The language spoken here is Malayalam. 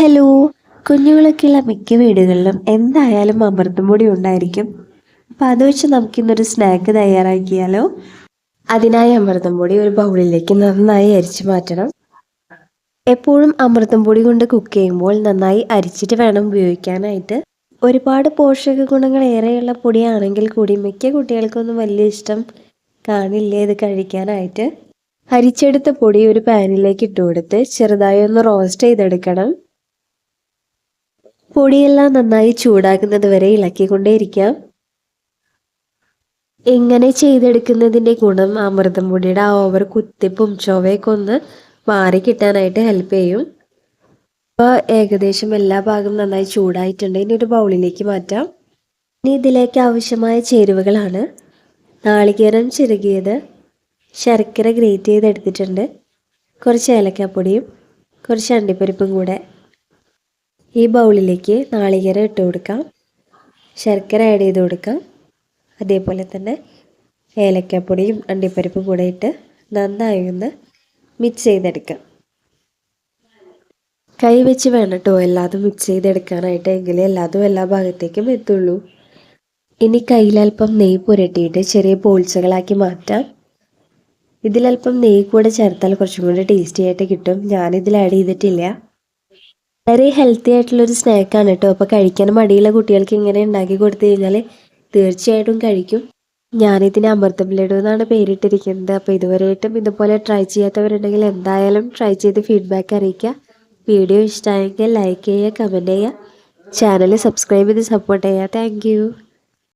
ഹലോ. കുഞ്ഞുങ്ങളൊക്കെയുള്ള മിക്ക വീടുകളിലും എന്തായാലും അമൃതം പൊടി ഉണ്ടായിരിക്കും. അപ്പം അത് വെച്ച് നമുക്കിന്നൊരു സ്നാക്ക് തയ്യാറാക്കിയാലോ? അതിനായി അമൃതം പൊടി ഒരു ബൗളിലേക്ക് നന്നായി അരിച്ചു മാറ്റണം. എപ്പോഴും അമൃതം പൊടി കൊണ്ട് കുക്ക് ചെയ്യുമ്പോൾ നന്നായി അരിച്ചിട്ട് വേണം ഉപയോഗിക്കാനായിട്ട്. ഒരുപാട് പോഷക ഗുണങ്ങൾ ഏറെയുള്ള പൊടിയാണെങ്കിൽ കൂടി മിക്ക കുട്ടികൾക്കൊന്നും വലിയ ഇഷ്ടം കാണില്ലേ ഇത് കഴിക്കാനായിട്ട്. അരിച്ചെടുത്ത പൊടി ഒരു പാനിലേക്ക് ഇട്ട് കൊടുത്ത് ചെറുതായി ഒന്ന് റോസ്റ്റ് ചെയ്തെടുക്കണം. പൊടിയെല്ലാം നന്നായി ചൂടാകുന്നത് വരെ ഇളക്കിക്കൊണ്ടേയിരിക്കാം. ഇങ്ങനെ ചെയ്തെടുക്കുന്നതിന്റെ ഗുണം അമൃതം പൊടിയുടെ ആ ഓവർ കുത്തിപ്പും ചൊവയൊക്കെ ഒന്ന് മാറി കിട്ടാനായിട്ട് ഹെൽപ്പ് ചെയ്യും. അപ്പോൾ ഏകദേശം എല്ലാ ഭാഗവും നന്നായി ചൂടായിട്ടുണ്ട്. ഇനി ഒരു ബൗളിലേക്ക് മാറ്റാം. ഇനി ഇതിലേക്ക് ആവശ്യമായ ചേരുവകളാണ്. നാളികേരം ചിരുകിയത് ശർക്കര ഗ്രേറ്റ് ചെയ്തെടുത്തിട്ടുണ്ട് കുറച്ച് ഏലക്കാപ്പൊടിയും കുറച്ച് അണ്ടിപ്പരിപ്പും കൂടെ. ഈ ബൗളിലേക്ക് നാളികേരം ഇട്ട് കൊടുക്കാം. ശർക്കര ആഡ് ചെയ്ത് കൊടുക്കാം. അതേപോലെ തന്നെ ഏലക്കപ്പൊടിയും അണ്ടിപ്പരിപ്പും കൂടെ ഇട്ട് നന്നായി ഒന്ന് മിക്സ് ചെയ്തെടുക്കാം. കൈ വെച്ച് വേണം കേട്ടോ എല്ലാതും മിക്സ് ചെയ്തെടുക്കാനായിട്ട്. എങ്കിലേ എല്ലാതും എല്ലാ ഭാഗത്തേക്കും എത്തുള്ളൂ. ഇനി കയ്യിലൽപ്പം നെയ്യ് പുരട്ടിയിട്ട് ചെറിയ പോൾസുകളാക്കി മാറ്റാം. ഇതിലൽപ്പം നെയ്യ് കൂടെ ചേർത്താൽ കുറച്ചും കൂടി ടേസ്റ്റി ആയിട്ട് കിട്ടും. ഞാനിതിൽ ആഡ് ചെയ്തിട്ടില്ല. വളരെ ഹെൽത്തി ആയിട്ടുള്ളൊരു സ്നാക്കാണ് കേട്ടോ അപ്പോൾ കഴിക്കാൻ മടിയുള്ള കുട്ടികൾക്ക് ഇങ്ങനെ ഉണ്ടാക്കി കൊടുത്തു കഴിഞ്ഞാൽ തീർച്ചയായിട്ടും കഴിക്കും. ഞാനിതിന് അമൃതം ലഡു എന്നാണ് പേരിട്ടിരിക്കുന്നത്. അപ്പോൾ ഇതുവരെയായിട്ടും ഇതുപോലെ ട്രൈ ചെയ്യാത്തവരുണ്ടെങ്കിൽ എന്തായാലും ട്രൈ ചെയ്ത് ഫീഡ്ബാക്ക് അറിയിക്കുക. വീഡിയോ ഇഷ്ടമായെങ്കിൽ ലൈക്ക് ചെയ്യുക കമന്റ് ചെയ്യുക. ചാനൽ സബ്സ്ക്രൈബ് ചെയ്ത് സപ്പോർട്ട് ചെയ്യുക. താങ്ക്